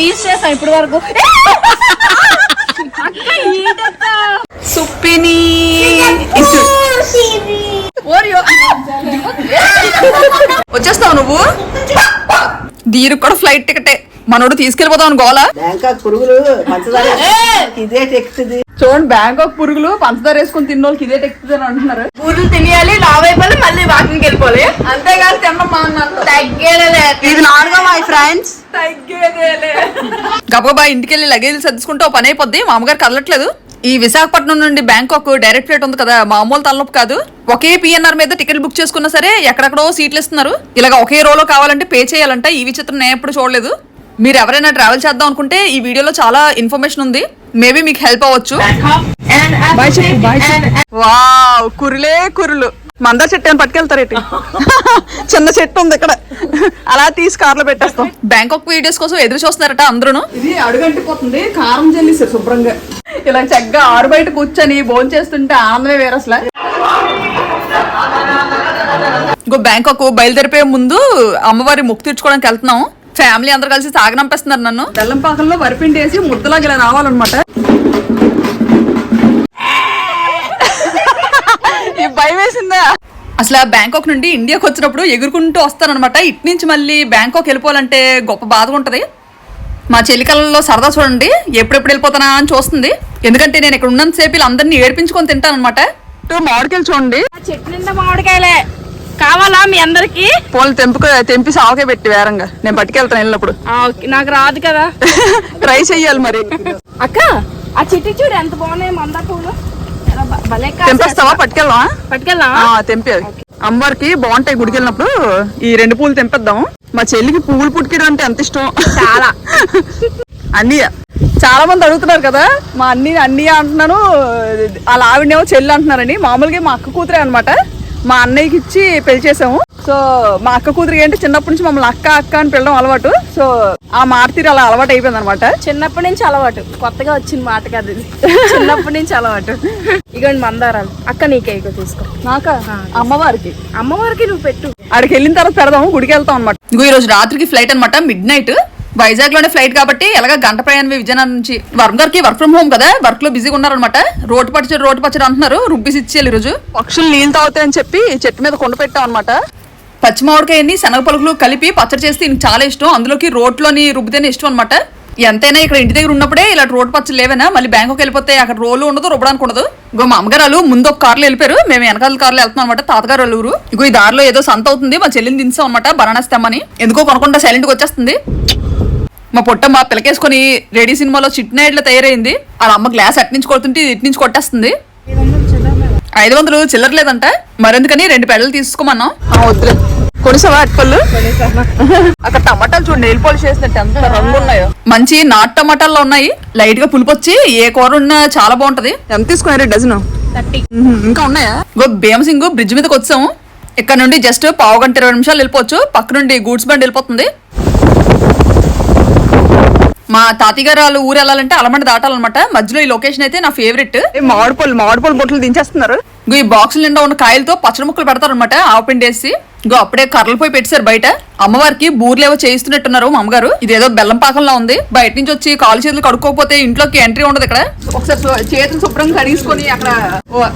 Reach చేస్తాం ఇప్పటి వరకు. సుప్పిని. వచ్చేస్తావు నువ్వు? దీనికి కూడా ఫ్లైట్ టికెటే. మనోడు తీసుకెళ్ళిపోతావు గోలా. బ్యాంకాక్ పురుగులు పంచదార ఇదే చూడండి బ్యాంకాక్ పురుగులు పంచదార వేసుకుని తిన్నోళ్ళకి ఇదే టెక్స్ట్ అని అంటున్నారు. పూలు తినేయాలి లావ్ అయిపోయి మళ్ళీ వాకింగ్ వెళ్ళిపోవాలి. అంతేగాని తిన్నమ్మా తగ్గేదే ఇది నాలుగో మై ఫ్రెండ్స్ గబగబా ఇంటికి వెళ్ళి లగేజ్ సర్దుకుంటే పని అయిపోద్ది. మామగారు కదలట్లేదు. ఈ విశాఖపట్నం నుండి బ్యాంకాక్ డైరెక్ట్ ఫ్లైట్ ఉంది కదా మామూలు తలనొప్పి కాదు. ఒకే పిఎన్ఆర్ మీద టికెట్ బుక్ చేసుకున్నా సరే ఎక్కడెక్కడో సీట్లు ఇస్తున్నారు. ఇలాగ ఒకే రోలో కావాలంటే పే చేయాలంట. ఈ విచిత్రం నేను ఎప్పుడు చూడలేదు. మీరు ఎవరైనా ట్రావెల్ చేద్దాం అనుకుంటే ఈ వీడియోలో చాలా ఇన్ఫర్మేషన్ ఉంది. మేబీ మీకు హెల్ప్ అవ్వచ్చు. వావ్ కురులే కురులు. మందా చెట్టు అని పట్టుకెళ్తారేటి చిన్న చెట్టు ఉంది ఇక్కడ. అలా తీసి కార్లో పెట్టేస్తాం. బ్యాంకాక్ వీడియోస్ కోసం ఎదురు చూస్తున్నారట అందరూ ఇది అడుగంటిపోతుంది. కారం చెల్లిస్తారు శుభ్రంగా. ఇలా చక్కగా ఆరు బయట కూర్చొని భోజనం చేస్తుంటే ఆనందమే వేరు అసలు. ఇంకో బ్యాంకాక్ బయలుదేరిపోయే ముందు అమ్మవారి ముక్కు తీర్చుకోవడానికి వెళ్తున్నాం. ఫ్యామిలీ అందరు కలిసి సాగనంపేస్తున్నారు నన్ను. బెల్లం పాకంలో వరిపిండి వేసి ముద్దలాగా ఇలా రావాలన్నమాట. ఈ భయం వేసిందా? అసలు ఆ బ్యాంకాక్ నుండి ఇండియాకి వచ్చినప్పుడు ఎగురుకుంటూ వస్తానన్నమాట. ఇటు నుంచి మళ్ళీ బ్యాంకాక్ వెళ్ళిపోవాలంటే గొప్ప బాధగా ఉంటది. మా చెల్లికలలో సరదా చూడండి ఎప్పుడెప్పుడు వెళ్ళిపోతానా అని చూస్తుంది. ఎందుకంటే నేను ఇక్కడ ఉన్నంత సేపు వీళ్ళందరినీ ఏడిపించుకొని తింటానమాట మామిడికాయలు చూడండి. చెట్టు నిండా మామిడికాయలే. కావాలా మీ అందరికి? పోలు తెంపుకు తెంపి సావకే పెట్టి వేరంగా. నేను పట్టుకెళ్తాను వెళ్ళినప్పుడు. నాకు రాదు కదా. ట్రై చెయ్యాలి మరి. అక్క ఆ చెట్టు చూడు ఎంత బాగున్నాయి మందా పూలు. తెంపేస్తావా? పట్టుకెళ్ళా ఆ, తెంపేది అమ్మవారికి బాగుంటాయి గుడికి వెళ్ళినప్పుడు ఈ రెండు పూలు తెంపేద్దాం. మా చెల్లికి పువ్వులు పుట్టుకడం అంటే ఎంత ఇష్టం? చాలా. అన్నయ్య. చాలా మంది అడుగుతున్నారు కదా మా అన్ని అన్నయ్య అంటున్నాను అలా ఆవిడనేమో చెల్లి అంటున్నారని. మామూలుగా మా అక్క కూతురే అనమాట మా అన్నయ్యకి ఇచ్చి పెళ్ళి చేసాము సో మా అక్క కూతురు ఏంటి చిన్నప్పటి నుంచి మమ్మల్ని అక్క అక్క అని పిలవడం అలవాటు. సో ఆ మార్తీరు అలా అలవాటు అయిపోయింది అనమాట చిన్నప్పటి నుంచి అలవాటు. కొత్తగా వచ్చిన మాట కాదు ఇది చిన్నప్పటి నుంచి అలవాటు. ఇగోండి మందారాలు. అక్క నీకే ఇగో తీసుకో. నాక? అమ్మవారికి. అమ్మవారికి నువ్వు పెట్టు. ఆడికి వెళ్ళిన తర్వాత పెడదాము గుడికి వెళ్తాం అనమాట ఇంకో ఈ రోజు రాత్రికి ఫ్లైట్ అనమాట మిడ్ నైట్ వైజాగ్లోనే ఫ్లైట్ కాబట్టి ఎలాగ గంట ప్రయాణం విజయనగరం నుంచి. వర్మ గారికి వర్క్ ఫ్రమ్ హోమ్ కదా వర్క్లో బిజీగా ఉన్నారనమాట రోడ్డు పచ్చడి రోడ్డు పచ్చడి అంటున్నారు రుబ్బిసి ఇచ్చేయాలి ఈ రోజు పక్షులు నీళ్ళు తాగుతాయని చెప్పి చెట్టు మీద కొండ పెట్టాం అనమాట పచ్చి మామిడికాయని శనగ పలుకులు కలిపి పచ్చడి చేస్తే ఈయనకి చాలా ఇష్టం. అందులోకి రోట్లోని రుబ్బితేనే ఇష్టం అనమాట ఎంతైనా ఇక్కడ ఇంటి దగ్గర ఉన్నప్పుడే ఇలా రోడ్ పచ్చలు లేవనా? మళ్ళీ బ్యాంకుకి వెళ్ళిపోతే అక్కడ రోలు ఉండదు రుబ్బడానికి ఉండదు. ఇగో మా అమ్మగారు వాళ్ళు ముందు ఒక కార్లో వెళ్ళిపోయారు. మేము వెనకాల కార్లో వెళ్తున్నాం అనమాట తాతగారు వాళ్ళ ఊరు. ఇగో ఈ దారిలో ఏదో సంత అవుతుంది మా చెల్లిని దించాం అనమాట బనానాస్ తెమ్మని ఎందుకో కొనకుండా సైలెంట్గా వచ్చేస్తుంది. మా పొట్టమ్మ పిలకేసుకొని రెడీ సినిమాలో చిట్నాయిడ్లో తయారైంది. వాళ్ళ అమ్మ గ్లాస్ అటు నుంచి కొడుతుంటే ఇది ఇటు నుంచి కొట్టేస్తుంది. ఐదు వందలు చిల్లర లేదంట మరెందుకని రెండు పెడలు తీసుకోమన్నాం. వద్దు కొనిసావా అటుపళ్ళు? అక్కడ టమాటాలు చూడండి నెయిల్ పాలిష్ చేసినట్టు ఎంత రంగు ఉన్నాయో మంచి నాటు టమాటాల్లో ఉన్నాయి. లైట్గా పులుపు వచ్చి ఏ కూర ఉన్నా చాలా బాగుంటది. ఎంత తీసుకున్నారు డజన్? ఇంకా ఉన్నాయా? గో భీమసింగ్ బ్రిడ్జ్ మీదకి వచ్చాము. ఇక్కడ నుండి జస్ట్ పావు గంట ఇరవై నిమిషాలు వెళ్ళిపోవచ్చు. పక్క నుండి గూడ్స్ బండి వెళ్ళిపోతుంది. మా తాతయ్య గారు వాళ్ళు ఊరు వెళ్ళాలంటే అలమండ దాటాలన్నమాట. మధ్యలో ఈ లొకేషన్ అయితే నా ఫేవరెట్ మామిడి పళ్ళు మామిడి పళ్ళు బొట్టలు దించేస్తున్నారు. ఈ బాక్సుల నిండా ఉన్న కాయలతో పచ్చడి ముక్కలు పెడతారు అనమాట ఆవుపిండి వేసి. ఇగో అప్పుడే కర్రలు పోయి పెట్టారు బయట. అమ్మవారికి బూర్లేవో చేయిస్తున్నట్టున్నారు మా అమ్మగారు ఇదేదో బెల్లం పాకంలో ఉంది. బయట నుంచి వచ్చి కాలు చేతులు కడుక్కోకపోతే ఇంట్లోకి ఎంట్రీ ఉండదు ఇక్కడ. ఒకసారి చేతులు శుభ్రంగా కడిగించుకొని అక్కడ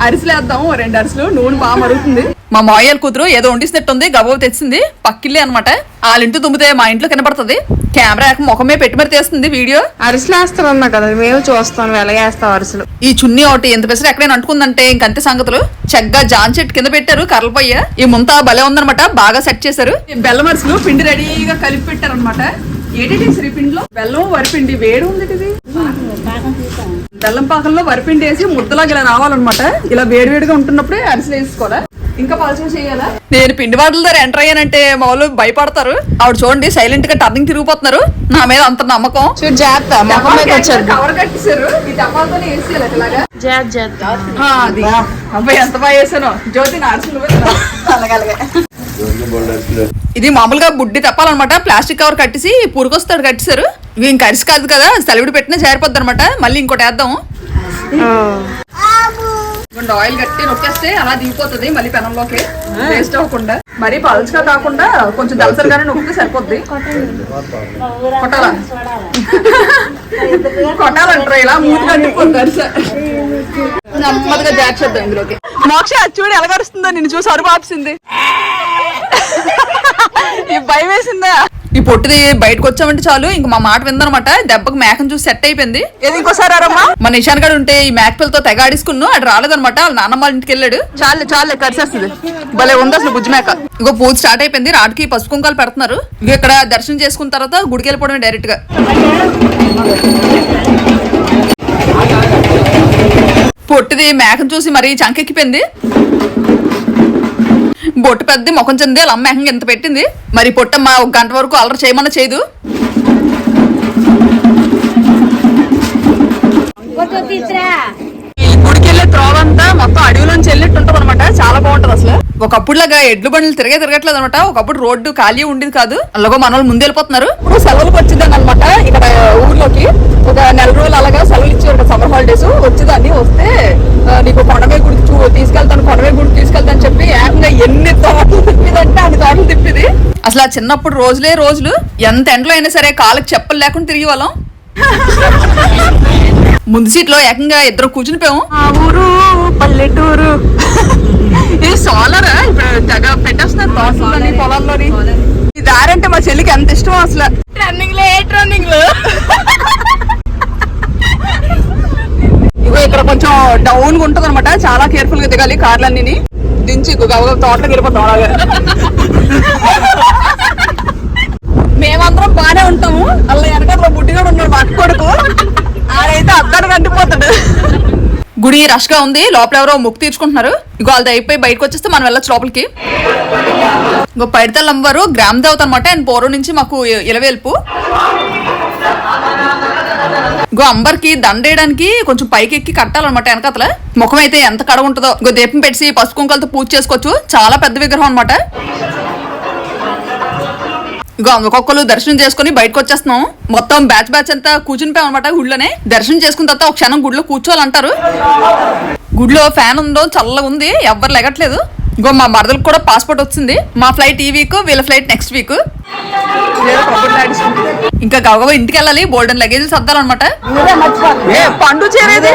అరిసెలు వేద్దాం. ఓ రెండు అరిసెలు నూనె బాగా మరుగుతుంది. మా మాయల్ కూతురు ఏదో వండిస్తున్నట్టుంది. గబవ తెచ్చింది. పక్కిల్లే అనమాట వాళ్ళ ఇంటి తుమ్మితే మా ఇంట్లో కనబడుతుంది కెమెరా ముఖమే పెట్టి మరి తీస్తుంది వీడియో. అరిసెలు వేస్తారన్నా కదా మేము చూస్తాను ఎలాగేస్తాం అరిసెలు. ఈ చున్నీ ఒకటి ఎంత పెసరు ఎక్కడైనా అంటుకుందంటే ఇంకంతే సంగతులు. చక్కగా జాన్ చెట్టు కింద పెట్టారు కర్రలపయ్య ఈ ముంత భలే ఉందన్నమాట బాగా సెట్ చేశారు. ఈ బెల్లం అరుసులు పిండి రెడీగా కలిపి పెట్టారు అనమాట ఏంటి పిండిలో? బెల్లం వరిపిండి వేడి ఉంది ఇది? బెల్లం పాకంలో వరిపిండి వేసి ముద్దలాగా ఇలా రావాలన్నమాట. ఇలా వేడివేడిగా ఉంటున్నప్పుడే అరిసెలు వేసుకోవాలా? ఇంకా పలచగా చేయాలా? నేను పిండి వాటల దగ్గర ఎంటర్ అయ్యానంటే మా వాళ్ళు భయపడతారు. ఆవిడ చూడండి సైలెంట్గా టర్నింగ్ తిరిగిపోతున్నారు. నా మీద అంత నమ్మకం. చూడు జాగ్రత్త మొహం మీద వచ్చారు కవర్ కట్టేశారు. ఈ డబ్బాలతోనే వేసేయాలి ఇలాగా జాత్ జాత్ ఆ, అది. అబ్బాయి ఎంత బాగా వేసాను జ్యోతి నార్సులు అలాగలగే. ఇది మామూలుగా బుడ్డి తప్పాలన్నమాట. ప్లాస్టిక్ కవర్ కట్టేసి పురుకొస్తాడు కట్టేశారు. ఇవి ఇంకా అరిసి కాదు కదా సెలవుడు పెట్టినా జారిపోద్ది అనమాట మళ్ళీ ఇంకోటి వేద్దాం ఇవ్వండి ఆయిల్ కట్టి నొక్కేస్తే అలా దిగిపోతుంది మళ్ళీ పెనంలోకి వేస్ట్ అవ్వకుండా. మరీ పలుచగా కాకుండా కొంచెం దలసరిగానే నొక్కితే సరిపోద్ది. కొట్టాలా? కొట్టాలంటారు? ఇలా మూతి నెమ్మదిగా జాగ్రత్త ఇందులోకి. మోక్ష చూడు ఎలాగరుస్తుందో నిన్ను చూసి అరుపు ఆపిసింది. భయం వేసిందా? ఈ పొట్టిది బయటకు వచ్చామంటే చాలు. ఇంక మా మాట విందనమాట. దెబ్బకి మేకను చూసి సెట్ అయిపోయింది. ఏది ఇంకోసారి అరమ్మా? మన నిషాన్ గడు ఉంటే ఈ మేక పిల్లతో తెగ ఆడించుకున్నాను అటు రాలేదనమాట. వాళ్ళ నాన్నమ్మ ఇంటికి వెళ్ళాడు. చాలే చాలే కరిసేస్తుంది. భలే ఉంది అసలు బుజ్జి మేక. ఇగో పూజ స్టార్ట్ అయిపోయింది. రాటికి పసుపు కుంకాలు పెడుతున్నారు. ఇక ఇక్కడ దర్శనం చేసుకున్న తర్వాత గుడికి వెళ్ళిపోవడమే డైరెక్ట్గా పొట్టిది మేకను చూసి మరీ చంకెక్కిపోయింది. బొట్టు పెద్ద ముఖం చెంది వాళ్ళ అమ్మ ఏకంగా ఎంత పెట్టింది. మరి పొట్టమ్మ ఒక గంట వరకు అలర చేయమన్నా చేయదు. ఈ గుడికి ఒకప్పుడులాగా ఎడ్లు బండ్లు తిరిగే తిరగట్లేదు అనమాట ఒకప్పుడు రోడ్డు ఖాళీ ఉండేది కాదు. అలాగో మన వాళ్ళు ముందు వెళ్ళిపోతున్నారు. ఇప్పుడు సెలవులకు వచ్చిందని అనమాట ఇక్కడ ఊర్లోకి ఒక నెల రోజులు అలాగా సెలవులు ఇచ్చారు సమ్మర్ హాలిడేస్. వచ్చేదాన్ని వస్తే నీకు కొండమే గుడికి తీసుకెళ్తాను కొండమే గుడికి తీసుకెళ్తాను చెప్పి ఏకంగా ఎన్ని తోటలు తిప్పిదంటే అన్ని తోటలు తిప్పిది. అసలు ఆ చిన్నప్పుడు రోజులే రోజులు ఎంత ఎండలో అయినా సరే కాళ్ళకి చెప్పలు లేకుండా తిరిగి వాళ్ళం ముందు సీట్లో ఏకంగా ఇద్దరు కూర్చుని పోయాము ఆ ఊరు పల్లెటూరు. ఇది సోలర్? ఇప్పుడు తెగ పెట్టేస్తున్నారు తోటలోని పొలాల్లోని. ఈ దారి అంటే మా చెల్లికి ఎంత ఇష్టం అసలు. రన్నింగ్లో ఏ రన్నింగ్లో? ఇగో ఇక్కడ కొంచెం డౌన్గా ఉంటది అనమాట చాలా కేర్ఫుల్గా దిగాలి కార్లన్నీ దించి తోటలోకి వెళ్ళిపోతాం అలాగే. మేమందరం బానే ఉంటాము. అలా వెనకాల బుడ్డిగా ఉన్నాడు మా కొడుకు ఆడైతే అద్దాడు కంటిపోతాడు గుడి రష్గా ఉంది. లోపల ఎవరో ముక్కు తీర్చుకుంటున్నారు. ఇగో వాళ్ళది అయిపోయి బయటకు వచ్చేస్తే మనం వెళ్ళొచ్చు లోపలికి. ఇంకో పైడితల్ అమ్మవారు గ్రామ దేవత అనమాట ఆయన పూర్వం నుంచి మాకు ఇలవేల్పు ఇంకో అంబర్కి దండేయడానికి కొంచెం పైకి ఎక్కి కట్టాలన్నమాట వెనకతల. ముఖం అయితే ఎంత కడగ ఉంటుందో ఇంకో దీపం పెట్టి పసుపు కుంకలతో పూజ చేసుకోవచ్చు. చాలా పెద్ద విగ్రహం అనమాట ఇగో ఒక్కొక్కరు దర్శనం చేసుకుని బయటకు వచ్చేస్తున్నాం మొత్తం బ్యాచ్ బ్యాచ్ అంతా కూర్చుని పోయాం అనమాట గుడిలోనే దర్శనం చేసుకున్న తర్వాత ఒక క్షణం గుడిలో కూర్చోవాలంటారు. గుడిలో ఫ్యాన్ ఉందో చల్లగా ఉంది ఎవ్వరు లెగట్లేదు. ఇంకో మా మరదలకు కూడా పాస్పోర్ట్ వచ్చింది. మా ఫ్లైట్ ఈ వీక్ వీళ్ళ ఫ్లైట్ నెక్స్ట్ వీక్. ఇంకా గవగవ ఇంటికి వెళ్ళాలి బోల్డెన్ లగేజ్ సర్దాలన్నమాట. పండు చేరేది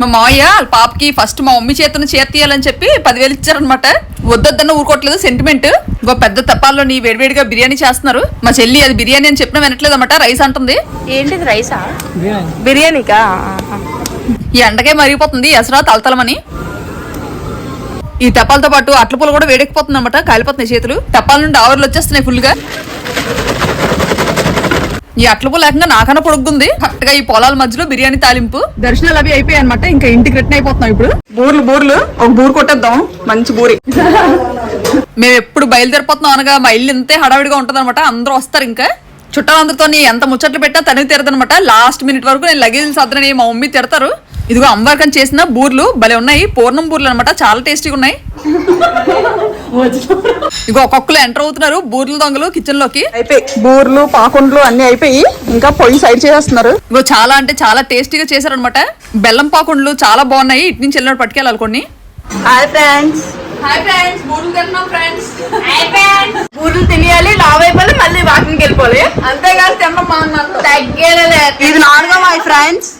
మా మావయ్య వాళ్ళ పాపకి ఫస్ట్ మా మమ్మీ చేతను చీర తీయాలని చెప్పి పదివేలు ఇచ్చారనమాట వద్దొద్దన్న ఊరుకోవట్లేదు. సెంటిమెంట్ ఇంకో పెద్ద తప్పాల్లో నీ వేడివేడిగా బిర్యానీ చేస్తున్నారు. మా చెల్లి అది బిర్యానీ అని చెప్పినా వినట్లేదు అనమాట రైస్ అంటుంది. ఏంటిది రైసా బిర్యానీకా? ఈ ఎండకే మరిగిపోతుంది. ఎసరా తలతలమని. ఈ తెప్పాలతో పాటు అట్ల పూలు కూడా వేడెక్కిపోతుంది అనమాట కాలిపోతున్నాయి చేతులు. తెప్పాల నుండి ఆవర్లు వచ్చేస్తున్నాయి ఫుల్గా. ఈ అట్ల పూలు ఏకంగా నాకన్నా పొడుగుంది కరెక్ట్గా ఈ పొలాల మధ్యలో బిర్యానీ తాలింపు. దర్శనాలు అవి అయిపోయాయి అనమాట ఇంకా ఇంటికి రిటర్న్ అయిపోతున్నాం ఇప్పుడు. బూర్లు బూర్లు. ఒక బూరు కొట్టేద్దాం. మంచి బూరి. మేము ఎప్పుడు బయలుదేరిపోతున్నాం అనగా మా ఇల్లు ఇంతే హడావిడిగా ఉంటుంది అనమాట అందరూ వస్తారు ఇంకా. చుట్టాలందరితో ఎంత ముచ్చట్లు పెట్టా తనివి తిరదనమాట లాస్ట్ మినిట్ వరకు నేను లగేజ్ సర్దనని మా మమ్మీ తిడతారు. ఇదిగో అమ్మవారికని చేసిన బూర్లు భలే ఉన్నాయి. పూర్ణం బూర్లు అనమాట చాలా టేస్టీగా ఉన్నాయి. ఇగో ఒక్కొక్కరు ఎంటర్ అవుతున్నారు. బూర్లు దొంగలు కిచెన్లోకి అయిపోయి. బూర్లు పాకుండ్లు అన్ని అయిపోయి ఇంకా పొయ్యి సైడ్ చేసేస్తున్నారు. ఇగో చాలా అంటే చాలా టేస్టీగా చేశారనమాట బెల్లం పాకుండ్లు చాలా బాగున్నాయి. ఇటు నుంచి వెళ్ళినట్టు పట్టుకెళ్ళాలి కొన్ని. హాయ్ ఫ్రెండ్స్ హాయ్ ఫ్రెండ్స్ బూర్లు ఫ్రెండ్స్ తినేయాలి. లావ్ అయిపోయి మళ్ళీ వాకింగ్ వెళ్ళిపోవాలి. అంతేగాని తిన్నాం మా అన్నారు తగ్గేదే ఇది నాలుగో మై ఫ్రెండ్స్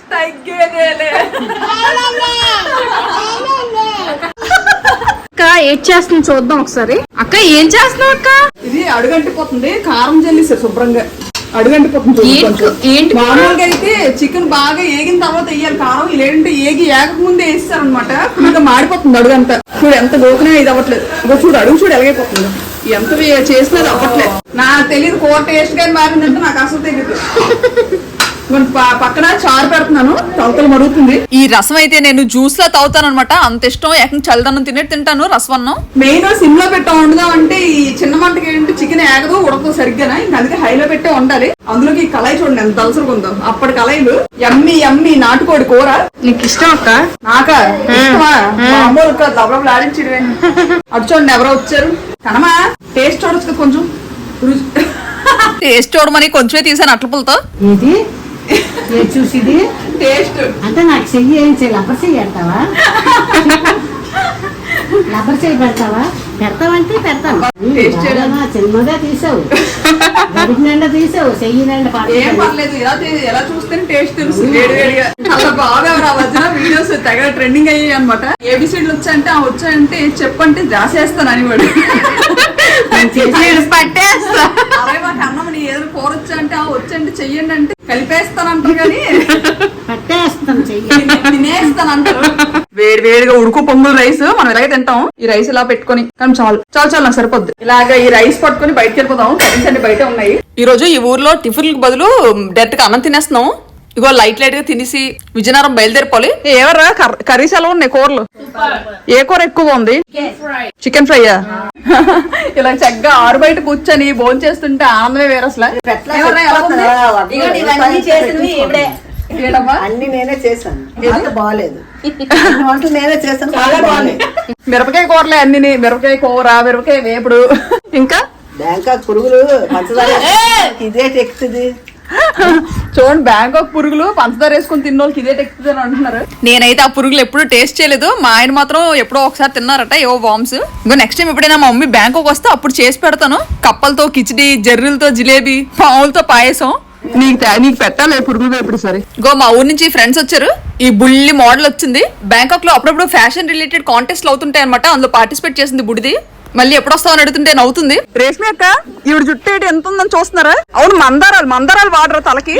అక్క ఏం చేస్తుంది చూద్దాం ఒకసారి. అక్క ఏం చేస్తున్నావు అక్క? ఇది అడుగంటిపోతుంది. కారం జల్లిసారు శుభ్రంగా. అడుగంటిపోతుంది ఏంటి- మామూలుగా అయితే చికెన్ బాగా ఏగిన తర్వాత వేయాలి. కారం ఇదేంటి ఏగి ఏగక ముందే వేస్తారు అనమాట ఇంకా మాడిపోతుంది అడుగంతా. చూడు ఎంత గోకునే ఇది అవ్వట్లేదు. చూడు అడుగు చూడు ఎలాగైపోతుంది. ఎంత వే- చేసినా అది అవ్వట్లేదు నాకు తెలియదు కూర టేస్ట్ కానీ మారిందంటే నాకు అసలు తెలియదు పక్కన చారు పెడుతున్నాను తవతలు మరుగుతుంది ఈ రసం అయితే నేను జ్యూస్లో తాగుతాను అనమాట అంత ఇష్టం ఏకం చల్లదన్నం తినేట్టు తింటాను రసవన్నం మెయిన్ సిమ్లో పెట్టా వండుదాం అంటే ఈ చిన్న మంటకి ఏంటి చికెన్ ఏగదు ఉడకదు సరిగ్గా ఇంకా అందుకే హైలో పెట్టే వండాలి. అందులోకి ఈ కళాయి చూడండి ఎంత దలసరుగా ఉందో. అప్పటి కళాయిలు ఎమ్మి ఎమ్మి నాటుకోడి కూర. నీకు ఇష్టం అక్క? నాకా? ఇష్టమా? మామూలు ఆడించడమే అటు చూడండి ఎవరో వచ్చారు. కనమా? టేస్ట్ చూడొచ్చు కదా కొంచెం టేస్ట్ చూడమని కొంచెమే తీసాను అట్లపులతో ఇది ఏది? చూసిది? టేస్ట్ అంటే నాకు చెయ్యి ఏం చేయాలి లబ్బర్ చెయ్యి పెడతావా లబ్బర్ చెయ్యి పెడతావా? పెడతావంటే పెడతాను. చిన్నగా తీసావు. నిండా తీసావు. చెయ్యి నిండా ఏం. పర్లేదు. ఎలా చే- ఎలా చూస్తేనే టేస్ట్ తెలుసు అలా బాగా వీడియోస్ తెగ ట్రెండింగ్ అయ్యాయి అనమాట ఏబిసిడ్లు వచ్చాయంటే ఆ వచ్చాయంటే చెప్పంటే జాసేస్తాను అని వాడు. పట్టేస్తా. అరే మాకు అన్నం నీ ఏదో కూర ఆ వచ్చంటే చెయ్యండి అంటే కలిపేస్తాను అంటారు కానీ పట్టేస్తాను చెయ్యి. తినేస్తాను అంటారు వేడిగా ఉడుకు పొంగుల్ రైస్ మనం ఇలాగే తింటాం. ఈ రైస్ ఇలా పెట్టుకొని కానీ చాలు చాలు చాలు నాకు సరిపోద్ది. ఇలాగ ఈ రైస్ పట్టుకొని బయటకు వెళ్ళిపోదాం. కర్రీస్ అన్ని బయట ఉన్నాయి. ఈ రోజు ఈ ఊర్లో టిఫిన్ బదులు డైరెక్ట్గా అన్నం తినేస్తున్నాం. ఇగో లైట్ లైట్గా తినేసి విజయనగరం బయలుదేరిపోవాలి. ఎవరా కర్రీస్ ఎలా ఉన్నాయి కూరలు? ఏ కూర ఎక్కువ ఉంది? చికెన్ ఫ్రైయా? ఇలా చక్కగా ఆరు బయట కూర్చొని భోజనం చేస్తుంటే ఆనందమే వేరు అసలు. అన్ని నేనే చేశాను. వంట బాగాలేదు వంటలు నేనే చేశాను చాలా బాగాలేదు మిరపకాయ కూరలే అన్ని మిరపకాయ కూర మిరపకాయ వేపుడు. ఇంకా? బ్యాంకాక్ పురుగులు పంచదార ఇదే ఎక్కుతుంది చూడండి బ్యాంకాక్ పురుగులు పంచదార వేసుకుని తిన్న వాళ్ళకి ఇదే టెక్స్తుంది అని అంటున్నారు. నేనైతే ఆ పురుగులు ఎప్పుడు టేస్ట్ చేయలేదు. మా ఆయన మాత్రం ఎప్పుడో ఒకసారి తిన్నారట ఏవో బాంబ్స్ ఇంకో నెక్స్ట్ టైం ఎప్పుడైనా మా మమ్మీ బ్యాంకాక్ వస్తే అప్పుడు చేసి పెడతాను. కప్పలతో కిచిడి జర్రులతో జిలేబీ పావులతో పాయసం. నీకు నీకు పెట్టాలి? పురుగులు సరే. గో మా ఊరు నుంచి ఫ్రెండ్స్ వచ్చారు. ఈ బుల్లి మోడల్ వచ్చింది. బ్యాంకాక్లో అప్పుడప్పుడు ఫ్యాషన్ రిలేటెడ్ కాంటెస్ట్ అవుతుంటాయి అనమాట అందులో పార్టిసిపేట్ చేసింది బుడిది. మళ్ళీ ఎప్పుడు వస్తామని అడుగుతుంటే నవ్వుతుంది. రేష్మి అక్క ఈవిడ జుట్టు ఏంటి ఎంత ఉందని చూస్తున్నారా? అవును మందారాలు మందారాలు వాడరా తలకి?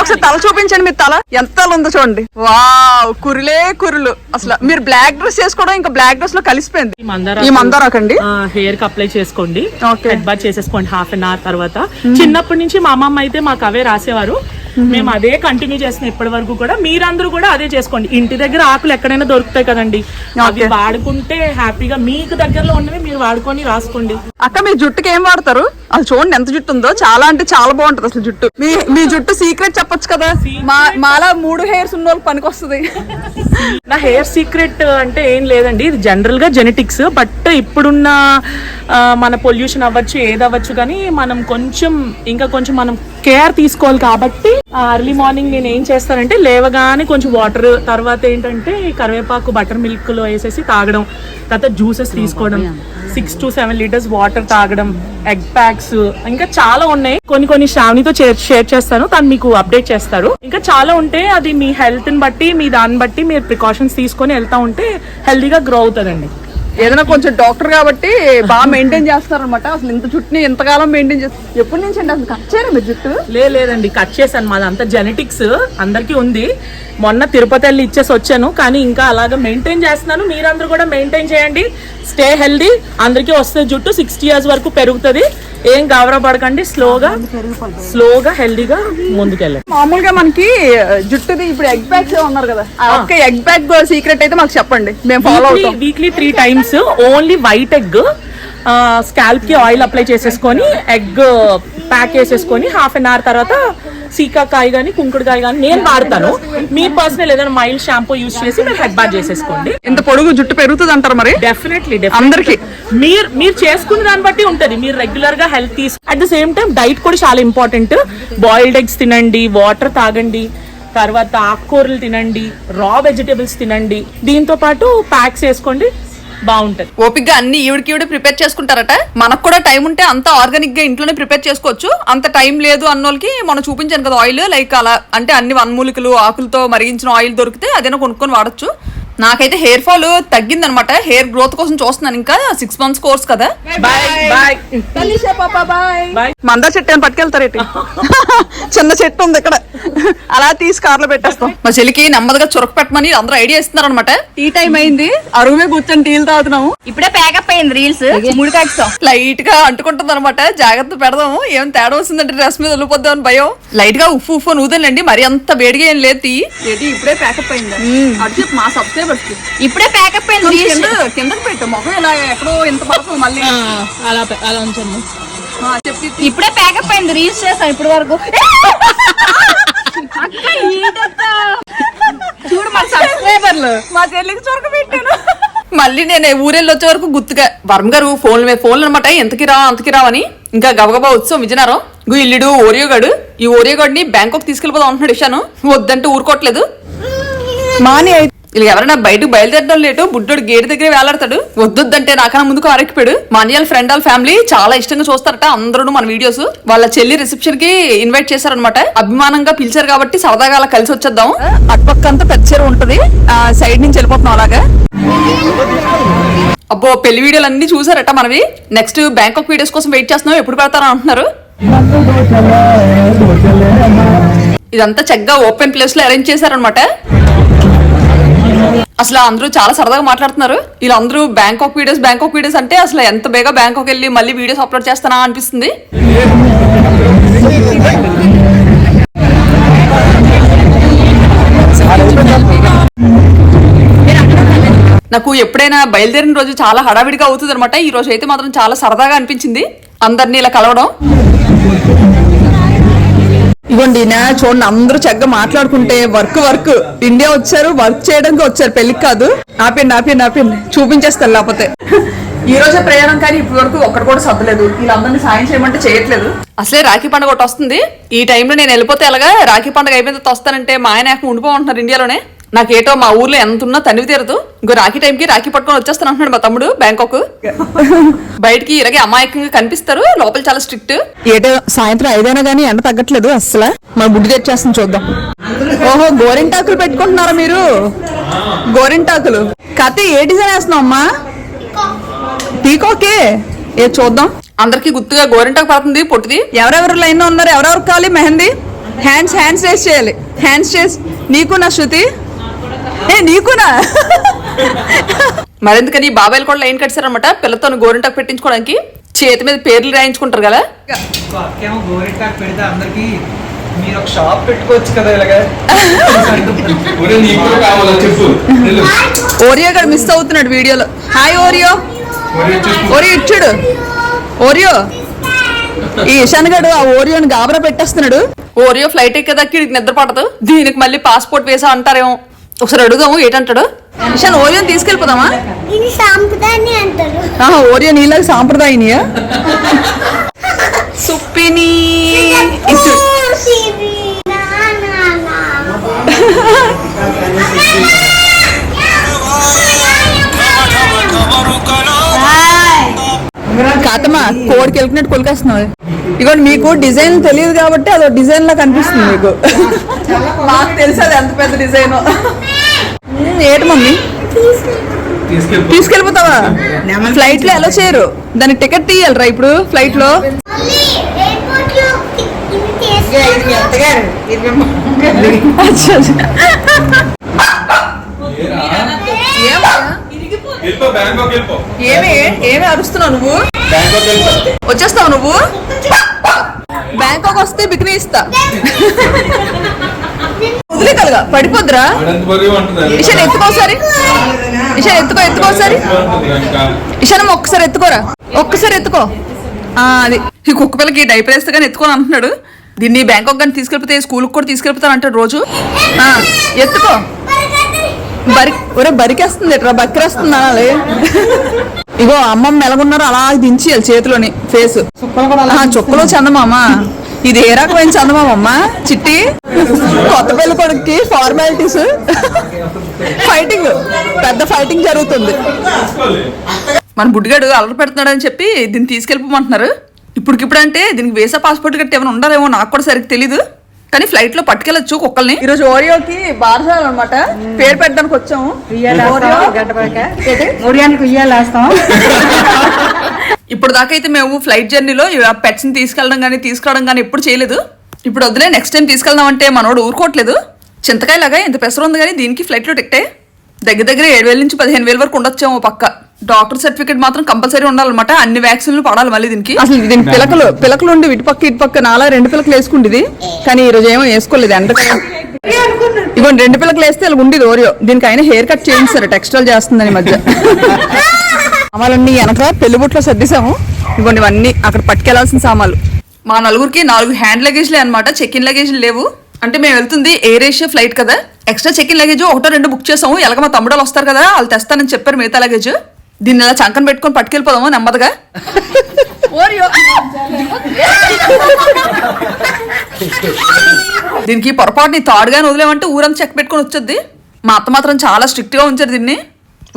ఒకసారి తల చూపించండి మీరు తల. ఎంత తల ఉందో చూడండి. వావ్ కురులే కురులు. అసలు మీరు బ్లాక్ డ్రెస్ చేసుకోవడం ఇంకా బ్లాక్ డ్రెస్లో కలిసిపోయింది. ఈ మందారాకండి? హెయిర్కి అప్లై చేసుకోండి. హెడ్ బాత్ చేసేసుకోండి హాఫ్ అన్ అవర్ తర్వాత. చిన్నప్పటి నుంచి మా అమ్మమ్మ అయితే మాకు అవే రాసేవారు. మేము అదే కంటిన్యూ చేస్తున్నాం ఇప్పటి వరకు కూడా. మీరందరూ కూడా అదే చేసుకోండి. ఇంటి దగ్గర ఆకులు ఎక్కడైనా దొరుకుతాయి కదండి. అవి వాడుకుంటే హ్యాపీగా మీకు దగ్గరలో ఉన్నవి మీరు వాడుకొని రాసుకోండి. అక్క మీ జుట్టుకి ఏం వాడతారు? అది చూడండి ఎంత జుట్టు ఉందో. చాలా అంటే చాలా బాగుంటది అసలు జుట్టు. మీ మీ జుట్టు సీక్రెట్ చెప్పొచ్చు కదా? మా మాలా మూడు హెయిర్స్ ఉన్న వాళ్ళకి పనికి వస్తుంది నా హెయిర్ సీక్రెట్ అంటే ఏం లేదండి. ఇది జనరల్గా జెనెటిక్స్ బట్ ఇప్పుడున్న మన పొల్యూషన్ అవ్వచ్చు ఏది అవ్వచ్చు కానీ మనం కొంచెం ఇంకా కొంచెం మనం కేర్ తీసుకోవాలి కాబట్టి అర్లీ మార్నింగ్ నేను ఏం చేస్తానంటే లేవగానే కొంచెం వాటర్ తర్వాత ఏంటంటే కరివేపాకు బటర్ మిల్క్లో వేసేసి తాగడం తర్వాత జ్యూసెస్ తీసుకోవడం. Six to seven litres water తాగడం ఎగ్ ప్యాక్స్ ఇంకా చాలా ఉన్నాయి. కొన్ని కొన్ని శ్రావణితో షేర్ చేస్తాను. తను మీకు అప్డేట్ చేస్తారు. ఇంకా చాలా ఉంటాయి. అది మీ హెల్త్ని బట్టి మీ దాన్ని బట్టి మీరు ప్రికాషన్స్ తీసుకొని వెళ్తా ఉంటే హెల్దీగా గ్రో అవుతుందండి. ఏదైనా కొంచెం డాక్టర్ కాబట్టి బాగా మెయింటైన్ చేస్తారనమాట అసలు ఇంత జుట్టుని ఎంతకాలం మెయింటైన్ చేస్తారు ఎప్పటి నుంచి అండి అసలు కట్ చేయరా మీరు జుట్టు? లే లేదండి కట్ చేశాను. మాది అంతా జెనెటిక్స్ అందరికీ ఉంది. మొన్న తిరుపతి వెళ్ళి ఇచ్చేసి వచ్చాను. కానీ ఇంకా అలాగా మెయింటైన్ చేస్తున్నాను. మీరందరూ కూడా మెయింటైన్ చేయండి. Stay healthy. అందరికీ వస్తుంది జుట్టు సిక్స్టీ ఇయర్స్ వరకు పెరుగుతుంది. ఏం గౌరవపడకండి. స్లోగా స్లోగా హెల్దీగా ముందుకెళ్ళండి. మామూలుగా మనకి జుట్టుది ఇప్పుడు ఎగ్ బ్యాగ్స్ ఉన్నారు కదా. ఒక్క ఎగ్ బ్యాగ్ సీక్రెట్ అయితే మాకు చెప్పండి. మేము ఫాలో అవుతాం. Weekly three times only white egg స్కాల్ప్కి oil apply చేసేసుకొని ఎగ్ ప్యాక్ చేసేసుకొని హాఫ్ అన్ అవర్ తర్వాత సీకాకాయ కానీ కుంకుడుకాయ కానీ నేను వాడతాను. మీ పర్సనల్ ఏదైనా మైల్డ్ షాంపూ యూస్ చేసి మీరు హెడ్ బాత్ చేసేసుకోండి. ఇంత పొడుగు జుట్టు పెరుగుతుంది అంటారు మరి డెఫినెట్లీ అందరికీ. మీరు మీరు చేసుకునే దాన్ని బట్టి ఉంటది. మీరు రెగ్యులర్గా హెల్త్ తీసు at the same time diet కూడా చాలా ఇంపార్టెంట్ బాయిల్డ్ ఎగ్స్ తినండి వాటర్ తాగండి తర్వాత ఆకుకూరలు తినండి రా వెజిటేబుల్స్ తినండి దీంతో పాటు ప్యాక్స్ వేసుకోండి. బాగుంటది. ఓపిక్గా అన్ని ఈవిడికి ఈవిడ ప్రిపేర్ చేసుకుంటారట. మనకు కూడా టైం ఉంటే అంత ఆర్గానిక్గా ఇంట్లోనే ప్రిపేర్ చేసుకోవచ్చు. అంత టైం లేదు అన్నోళ్ళకి మనం చూపించాను కదా ఆయిల్ లైక్ అలా అంటే అన్ని వన్మూలికలు ఆకులతో మరిగించిన ఆయిల్ దొరికితే అదేనా కొనుక్కొని వాడచ్చు. నాకైతే హెయిర్ ఫాల్ తగ్గింది అనమాట హెయిర్ గ్రోత్ కోసం చూస్తున్నాను ఇంకా. సిక్స్ మంత్స్ కోర్స్ కదా. బాయ్ బాయ్ బాయ్ మందా చెట్టు అని పట్టుకెళ్తారేటి చిన్న చెట్టు ఉంది ఇక్కడ. అలా తీసి కార్లో పెట్టేస్తాం. మా చెల్లికి నెమ్మదిగా చురక పెట్టమని అందరూ ఐడియా ఇస్తున్నారు అనమాట టీ టైం అయింది. అరుగు కూర్చొని టీలు తాగుతున్నాము. ఇప్పుడే ప్యాకప్ అయింది రీల్స్ లైట్గా అంటుకుంటుంది అనమాట జాగ్రత్త పెడదాము. ఏం తేడా వస్తుందంటే డ్రెస్ మీద వెళ్ళిపోద్దాం అని భయం. లైట్గా ఉప్పు ఉప్పు నూదలండి మరి అంత వేడిగా ఏం లేదు ఇప్పుడే ప్యాకప్ అయింది? అది చెప్పు ఇప్పుడే ప్యాకప్ అయింది. కింద కిందకి పెట్టు. మొహం ఇలా ఎక్కడో ఇంత పడుతుంది మళ్ళీ. అలా ఉంచండి. ఇప్పుడే ప్యాకప్ అయింది. రీల్స్ చేస్తాం ఇప్పటి వరకు? చూడు మా సబ్స్క్రైబర్లు మా చెల్లికి చొరక పెట్టాను. మళ్ళీ నేను ఊరెళ్ళి వచ్చే వరకు గుర్తుగా వర్మ గారు ఫోన్ల మీద ఫోన్లు అనమాట ఎంతకి రా అంతకి రావని ఇంకా గబగబా ఉత్సవం విజయనగరం. గు ఇల్లుడు ఓరియోగాడు ఈ ఓరియోగాడిని బ్యాంకాక్ తీసుకెళ్ళిపోదాం అంటున్నాడు ఇషాను. వద్దంటే ఊరుకోవట్లేదు. మాని వీళ్ళు ఎవరైనా బయటకు బయలుదేరడం లేటు బుడ్డోడు గేట్ దగ్గరే వేలాడతాడు. వద్దొద్దంటే నాకన్నా ముందుకు అరక్కిపోయాడు మా ఫ్రెండ్ వాళ్ళ ఫ్యామిలీ చాలా ఇష్టంగా చూస్తారట అందరూ మన వీడియోస్ వాళ్ళ చెల్లి రిసెప్షన్కి ఇన్వైట్ చేశారనమాట అభిమానంగా పిలిచారు కాబట్టి సరదాగా అలా కలిసి వచ్చేద్దాం. అటుపక్క అంతా పెద్ద చెరువు ఉంటది. సైడ్ నుంచి వెళ్ళిపోతున్నాం అలాగా. అబ్బో పెళ్ళి వీడియోలు అన్ని చూసారట మనవి. నెక్స్ట్ బ్యాంకాక్ వీడియోస్ కోసం వెయిట్ చేస్తున్నాం. ఎప్పుడు పెడతారా అంటున్నారు. ఇదంతా చక్కగా ఓపెన్ ప్లేస్లో అరేంజ్ చేశారనమాట అసలు అందరూ చాలా సరదాగా మాట్లాడుతున్నారు. వీళ్ళందరూ బ్యాంకాక్ వీడియోస్ బ్యాంకాక్ వీడియోస్ అంటే అసలు ఎంత బేగా బ్యాంకాక్ వెళ్ళి మళ్ళీ వీడియోస్ అప్లోడ్ చేస్తానా అనిపిస్తుంది. నాకు ఎప్పుడైనా బయలుదేరిన రోజు చాలా హడావిడిగా అవుతుంది అనమాట ఈ రోజు అయితే మాత్రం చాలా సరదాగా అనిపించింది. అందరినీ ఇలా కలవడం. ఇవ్వండి నా చూడండి అందరూ చక్కగా మాట్లాడుకుంటే వర్క్ వర్క్. ఇండియా వచ్చారు వర్క్ చేయడానికి వచ్చారు పెళ్ళికి కాదు. ఆపండి ఆపండి ఆపండి చూపించేస్తారు లేకపోతే. ఈ రోజే ప్రయాణం కానీ ఇప్పటి వరకు ఒక్కడు కూడా సర్దలేదు. వీళ్ళందరినీ సాయం చేయమంటే చేయట్లేదు. అసలే రాఖీ పండుగ ఒకటి వస్తుంది. ఈ టైంలో నేను వెళ్ళిపోతే ఎలాగా రాఖీ పండుగ అయిపోయిన తర్వాత వస్తానంటే మా ఆయన ఉండిపోతున్నారు ఉండిపోమంటున్నారు ఇండియాలోనే. నాకేటో మా ఊర్లో ఎంత ఉన్నా తనివి తీరదు. ఇంకో రాఖీ టైంకి రాఖీ పట్టుకొని వచ్చేస్తాను అంటున్నాడు మా తమ్ముడు బ్యాంకాక్. బయటికి ఇలాగే అమాయకంగా కనిపిస్తారు. లోపల చాలా స్ట్రిక్ట్. ఏటో సాయంత్రం ఐదైనా కానీ ఎండ తగ్గట్లేదు అసలు మన బుడ్డి తెచ్చేస్తుంది చూద్దాం. ఓహో గోరింటాకులు పెట్టుకుంటున్నారా మీరు? గోరింటాకులు. కథ ఏ డిజైన్ వేస్తున్నావు అమ్మా? పీకోకే. ఏ చూద్దాం. అందరికి గుర్తుగా గోరింటాకు పడుతుంది పొట్టిది. ఎవరెవరు లైన్లో ఉన్నారు? ఎవరెవరు కావాలి? మెహందీ. హ్యాండ్స్ హ్యాండ్స్ రేస్ చేయాలి. హ్యాండ్స్ చేసి నీకు నా శృతి? ఏ నీకునా? మరెందుకని బాబాయిలు కూడా లైన్ కట్టారనమాట పిల్లతో గోరింటాకు పెట్టించుకోవడానికి చేతి మీద పేర్లు రాయించుకుంటారు కదా. అక్కేమో గోరింటాకు పెడితే అందరికి మీరు ఒక షాప్ పెట్టుకోవచ్చు కదా ఇలాగా. ఒరే నీకు కూడా కావాలా? చెప్పు. వెళ్ళు. ఓరియో గడు మిస్ అవుతున్నాడు వీడియోలో. Hi Oreo. ఓరియో ఇచ్చుడు ఓరియో. ఈ ఇషాన్ గడు ఆ ఓరియోని గాబరా పెట్టేస్తున్నాడు. ఓరియో ఫ్లైట్ ఎక్కేదానికి వీడికి నిద్ర పడదు దీనికి మళ్ళీ పాస్పోర్ట్ వేసా అంటారేమో. ఒకసారి అడుగుదాము ఏంటంటాడు? ఇషాన్ ఓరియోని తీసుకెళ్ళిపోదామా? ఇది సాంప్రదాయాన్ని అంటారు. ఓరియో నీళ్ళకి సాంప్రదాయనియా? సుప్పిని. ఇచ్చు. కాతమ్మా కోడికి వెళ్ళినట్టు కొలికేస్తున్నావు. ఇగోండి మీకు డిజైన్ తెలియదు కాబట్టి అదో డిజైన్ లా కనిపిస్తుంది మీకు. మాకు తెలుసు అది ఎంత పెద్ద డిజైన్. ఏటి మమ్మీ? తీసుకెళ్ళిపో తీసుకెళ్ళిపోతావా? ఫ్లైట్లో ఎలా చేయరు? దానికి టికెట్ తీయాలరా ఇప్పుడు ఫ్లైట్లో ఎయిర్పోర్ట్లో ఇది చేస్తాను వెళ్ళిపో బ్యాంకాక్ వెళ్ళిపో ఏమి ఏమి అరుస్తున్నావు నువ్వు? బ్యాంకాక్ వెళ్ళిపో వచ్చేస్తావు నువ్వు? బ్యాంకాక్ వస్తే బికినీ ఇస్తా. వదిలేకలుగా పడిపోద్దురా? అంటుంది ఇషాన్ ఎత్తుకోసారి ఇషాన్ ఎత్తుకో ఎత్తుకోసారి ఇషాన్ ఒక్కసారి ఎత్తుకోరా. ఒక్కసారి ఎత్తుకో. అది. ఈ కుక్క పిల్లకి డైపర్ వేస్తే కానీ ఎత్తుకొని అంటున్నాడు. దీన్ని బ్యాంకాక్ కానీ తీసుకెళ్ళిపోతే స్కూల్కి కూడా తీసుకెళ్ళిపోతాను అంటాడు రోజు. ఆ, ఎత్తుకో. బరి ఒరే బరికేస్తుంది ఎట్రా? బక్కేస్తుంది అనాలి ఇగో అమ్మమ్మ ఎలాగున్నారో అలా దించేయాలి చేతిలోని ఫేస్. చుక్కలో చందమామ? ఇది ఏ రకమైన చందమామమ్మ? చిట్టి? కొత్త పెళ్ళి కొడుక్కి ఫార్మాలిటీస్? ఫైటింగ్. పెద్ద ఫైటింగ్ జరుగుతుంది. మన బుడ్డిగాడు అలర పెడుతున్నాడని చెప్పి దీన్ని తీసుకెళ్ళిపోమంటున్నారు. ఇప్పటికిప్పుడు అంటే దీనికి వేసా పాస్పోర్ట్ గట్టి ఏమైనా ఉండాలేమో నాకు కూడా సరిగ్గా తెలీదు. కానీ ఫ్లైట్లో పట్టుకెళ్ళచ్చు కుక్కల్ని. ఈ రోజు ఓరియోకి బారసాలు అనమాట పేరు పెట్టడానికి వచ్చాము. ఇప్పుడు దాకా అయితే మేము ఫ్లైట్ జర్నీలో పెట్స్ని తీసుకెళ్ళడం కానీ తీసుకురావడం కానీ ఎప్పుడు చేయలేదు. ఇప్పుడు వదిలే నెక్స్ట్ టైం తీసుకెళ్దాం అంటే మనోడు ఊరుకోవట్లేదు. చింతకాయలాగా ఇంత పెసర ఉంది కానీ దీనికి ఫ్లైట్లో టిక్టే దగ్గర దగ్గర ఏడు వేల నుంచి పదిహేను వేల వరకు ఉండొచ్చాము పక్క. డాక్టర్ సర్టిఫికేట్ మాత్రం కంపల్సరీ ఉండాలన్నమాట. అన్ని వ్యాక్సిన్లు పడాలి మళ్ళీ దీనికి. అసలు దీనికి పిలకలు పిలకలు ఉండి ఇటు పక్క ఇటు పక్క నాలా రెండు పిలకలు వేసుకుంటుంది కానీ ఈ రోజు ఏమో వేసుకోలేదు ఎండ ఇవ్వండి రెండు పిలకలు వేస్తే ఇలా ఉండేది ఓరియో. దీనికి అయినా హెయిర్ కట్ చేయించారు టెక్స్టైల్ చేస్తుందని మధ్య. సామాన్లన్నీ వెనక పెళ్ళిబుట్లో సర్దిసాము ఇవ్వండి ఇవన్నీ అక్కడ పట్టుకెళ్ళాల్సిన సామాన్లు. మా నలుగురికి నాలుగు హ్యాండ్ లగేజ్లే అనమాట చెక్ ఇన్ లగేజ్ లేవు. అంటే మేము వెళ్తుంది ఎయిర్ ఏషియా ఫ్లైట్ కదా. ఎక్స్ట్రా చెక్ ఇన్ లగేజ్ ఒకటో రెండు బుక్ చేసాము. ఎలాగ మా తమ్ముడు వాళ్ళు వస్తారు కదా వాళ్ళు తెస్తానని చెప్పారు మిగతా లగేజ్ దీన్ని ఇలా చంకన పెట్టుకొని పట్టుకెళ్ళిపోదాము నెమ్మదిగా? దీనికి పొరపాటుని తాడుగానే వదిలేమంటే ఊరంతా చెక్ పెట్టుకొని వచ్చొద్ది. మా అత్త మాత్రం చాలా స్ట్రిక్ట్గా ఉంచారు దీన్ని.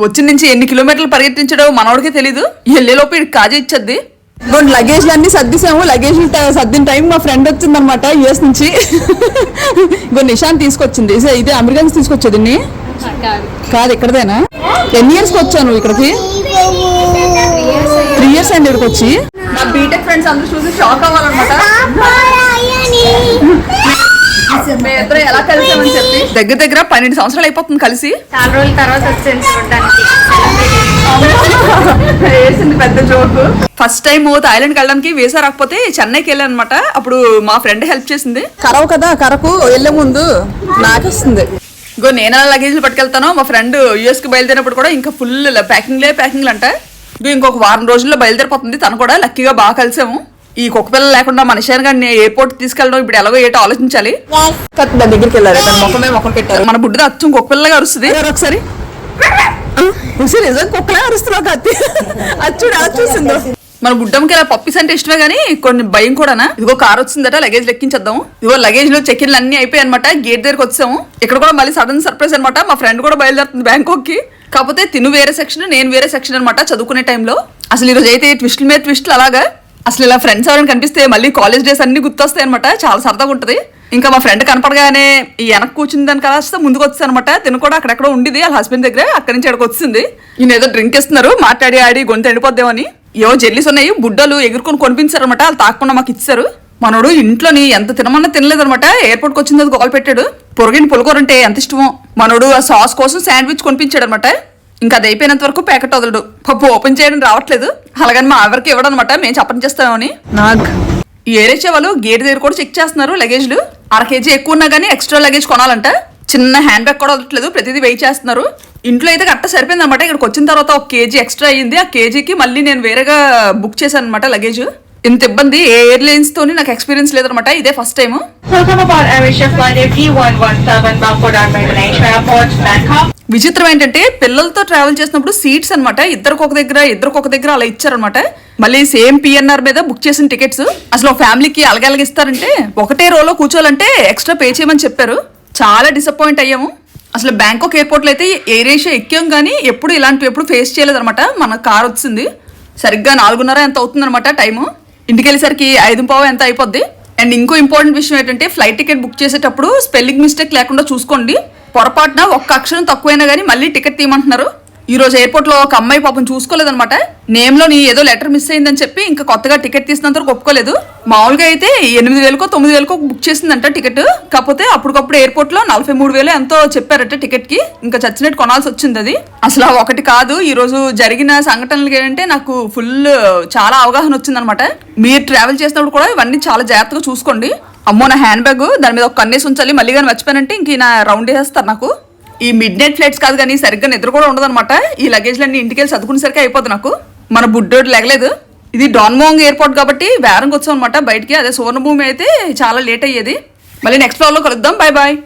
వచ్చిన నుంచి ఎన్ని కిలోమీటర్లు పరిగెట్టించడో మనోడికే తెలీదు. వెళ్ళేలోపు ఇటు కాజీ ఇచ్చద్ది. ఇదిగోండి లగేజ్లు అన్ని సర్దిసాము లగేజ్ సర్దిన టైం మా ఫ్రెండ్ వచ్చింది అనమాట యుఎస్ నుంచి. ఇగో నిషాన్ తీసుకొచ్చింది. ఇదే అమెరికా నుంచి తీసుకొచ్చేది దీన్ని. కాదు. ఇక్కడదేనా? ఎన్ని ఇయర్స్ వచ్చాను ఇక్కడికి? త్రీ ఇయర్స్ అండి ఇక్కడికి వచ్చి. నా బీటెక్ ఫ్రెండ్స్ అందరూ చూసి షాక్ అవ్వాలన్నమాట. మేమిద్దరం ఎలా కలిసామని చెప్పి. దగ్గర దగ్గర పన్నెండు సంవత్సరాలు అయిపోతుంది కలిసి. చాలా రోజుల తర్వాత చూడడానికి. వేసింది పెద్ద జోక్. ఫస్ట్ టైం థాయిలాండ్ వెళ్ళడానికి వీసా రాకపోతే చెన్నైకి వెళ్ళాను అనమాట అప్పుడు మా ఫ్రెండ్ హెల్ప్ చేసింది. కరవు కదా కరకు వెళ్ళే ముందు నాకొస్తుంది. ఇంకో నేను అలా లగేజ్లు పట్టుకెళ్తాను మా ఫ్రెండ్ యూఎస్కి బయలుదేరినప్పుడు కూడా ఇంకా ఫుల్ ప్యాకింగ్లే ప్యాకింగ్లు అంట. ఇంకో ఇంకొక వారం రోజుల్లో బయలుదేరిపోతుంది. తను కూడా లక్కీగా బాగా కలిసాము. ఈ కుక్క పిల్లలు లేకుండా మనిషిని గారిని ఎయిర్పోర్ట్ తీసుకెళ్ళడం ఇప్పుడు ఎలాగో ఏటో ఆలోచించాలి. దాని దగ్గరికి వెళ్ళారు తన ముఖమే ముఖం పెట్టారు. మన బుడ్డది అచ్చం కుక్క పిల్లగా అరుస్తుంది. ఒకసారి? నిజం కుక్కలే అరుస్తున్నావు కత్తి. అచ్చుడు అలా చూసిందో. మన గుడ్డంకి ఇలా పప్పీస్ అంటే ఇష్టమే కానీ కొన్ని భయం కూడానా? ఇదిగో కార్ వచ్చిందట లగేజ్ లెక్కించేద్దాం ఇదిగో లగేజ్లో చెక్ ఇన్లు అన్ని అయిపోయాయి అనమాట గేట్ దగ్గరకు వచ్చాము. ఇక్కడ కూడా మళ్ళీ సడన్ సర్ప్రైజ్ అనమాట మా ఫ్రెండ్ కూడా బయలుదేరుతుంది బ్యాంకాక్కి. కాకపోతే తిను వేరే సెక్షన్ నేను వేరే సెక్షన్ అనమాట చదువుకునే టైంలో అసలు ఈరోజు అయితే ట్విస్టుల మీద ట్విస్టులు అలాగా. అసలు ఇలా ఫ్రెండ్స్ ఎవరైనా కనిపిస్తే మళ్ళీ కాలేజ్ డేస్ అన్ని గుర్తొస్తాయి అనమాట చాలా సరదాగా ఉంటది. ఇంకా మా ఫ్రెండ్ కనపడగానే ఈ వెనక్కి కూర్చుంది దాని కదా ముందుకు వచ్చింది అనమాట తిను కూడా అక్కడెక్కడ ఉండేది వాళ్ళ హస్బెండ్ దగ్గర అక్కడి నుంచి అక్కడికి వచ్చింది. నేను ఏదో డ్రింక్ ఇస్తున్నారు మాట్లాడి ఆడి గొంతు ఎండిపోద్దామని ఏవో జెల్లీస్ ఉన్నాయి బుడ్డలు ఎగురుకొని కొనిపించారు అనమాట వాళ్ళు తాకుండా మాకు ఇచ్చారు. మనోడు ఇంట్లోని ఎంత తినమన్నా తినలేదనమాట. ఎయిర్పోర్ట్కి వచ్చింది అది గోల్ పెట్టాడు. పొరగిని పులకూరంటే ఎంత ఇష్టమో. మనోడు ఆ సాస్ కోసం శాండ్విచ్ కొనిపించాడు అనమాట ఇంకా అది అయిపోయినంత వరకు ప్యాకెట్ వదలడు. పప్పు ఓపెన్ చేయడం రావట్లేదు. అలాగని మా ఎవరికి ఇవ్వడం అనమాట మేము చెప్పని చేస్తామని. నాగ్. ఏరేచే వాళ్ళు గేట్ దగ్గర కూడా చెక్ చేస్తున్నారు లగేజ్లు. అర కేజీ ఎక్కువ ఉన్నా కానీ ఎక్స్ట్రా లగేజ్ కొనాలంట. చిన్న హ్యాండ్ బ్యాగ్ కూడా వదలట్లేదు ప్రతిదీ వెయిట్ చేస్తున్నారు. ఇంట్లో అయితే కరెక్ట్ సరిపోయింది అనమాట ఇక్కడికి వచ్చిన తర్వాత ఒక కేజీ ఎక్స్ట్రా అయ్యింది. ఆ కేజీకి మళ్ళీ నేను వేరేగా బుక్ చేశాను అనమాట లగేజ్ ఇంత ఇబ్బంది ఏ ఎయిర్లైన్స్ తోని నాకు ఎక్స్పీరియన్స్ లేదనమాట ఇదే first time Welcome aboard AirAsia flight FG117 bound for Dhaka International Airport, Bangkok. విచిత్రం ఏంటంటే పిల్లలతో ట్రావెల్ చేసినప్పుడు సీట్స్ అన్నమాట. ఇద్దరికి ఒక దగ్గర ఇద్దరికి ఒక దగ్గర అలా ఇచ్చారనమాట మళ్ళీ సేమ్ పిఎన్ఆర్ మీద బుక్ చేసిన టికెట్స్ అసలు ఫ్యామిలీకి అలగలగా ఇస్తారంటే ఒకటే రోలో కూర్చోవాలంటే ఎక్స్ట్రా పే చేయమని చెప్పారు. చాలా డిసప్పాయింట్ అయ్యాము. అసలు బ్యాంకాక్ ఎయిర్పోర్ట్లో అయితే ఎయిర్ ఏషియా ఎక్కాం కానీ ఎప్పుడు ఇలాంటివి ఎప్పుడు ఫేస్ చేయలేదనమాట మన కార్ వచ్చింది. సరిగ్గా నాలుగున్నర ఎంత అవుతుందనమాట టైము ఇంటికి వెళ్ళేసరికి ఐదు పావు ఎంత అయిపోద్ది. అండ్ ఇంకో ఇంపార్టెంట్ విషయం ఏంటంటే ఫ్లైట్ టికెట్ బుక్ చేసేటప్పుడు స్పెల్లింగ్ మిస్టేక్ లేకుండా చూసుకోండి. పొరపాటున ఒక్క అక్షరం తక్కువైనా కానీ మళ్ళీ టికెట్ తీయమంటున్నారు. ఈరోజు ఎయిర్పోర్ట్లో ఒక అమ్మాయి పాపం చూసుకోలేదనమాట నేమ్లో నీ ఏదో లెటర్ మిస్ అయిందని చెప్పి ఇంకా కొత్తగా టికెట్ తీసినంత వరకు ఒప్పుకోలేదు. మామూలుగా అయితే ఎనిమిది వేలకో తొమ్మిది వేలకో బుక్ చేసిందంట టికెట్. కాకపోతే అప్పటికప్పుడు ఎయిర్పోర్ట్లో నలభై మూడు వేలు ఎంతో చెప్పారట టికెట్కి. ఇంకా చచ్చినట్టు కొనాల్సి వచ్చింది అది. అసలు ఒకటి కాదు ఈ రోజు జరిగిన సంఘటనలు ఏంటంటే నాకు ఫుల్ చాలా అవగాహన వచ్చిందనమాట మీరు ట్రావెల్ చేసినప్పుడు కూడా ఇవన్నీ చాలా జాగ్రత్తగా చూసుకోండి. అమ్మో నా హ్యాండ్ బ్యాగ్ దాని మీద ఒక కన్నేసి ఉంచాలి మళ్ళీ కానీ మర్చిపోయానంటే ఇంక నా రౌండ్ వేసేస్తారు నాకు. ఈ మిడ్ నైట్ ఫ్లైట్స్ కాదు కానీ సరిగ్గా నిద్ర కూడా ఉండదన్నమాట. ఈ లగేజ్లన్నీ ఇంటికి వెళ్ళి చదువుకునేసరికి అయిపోతుంది నాకు. మన బుడ్డోడు లెగలేదు. ఇది డాన్మోంగ్ ఎయిర్పోర్ట్ కాబట్టి వేరంకి వచ్చాం అనమాట బయటికి అదే సువర్ణభూమి అయితే చాలా లేట్ అయ్యేది. మళ్ళీ నెక్స్ట్ ఫ్లోర్లో కలుద్దాం. Bye bye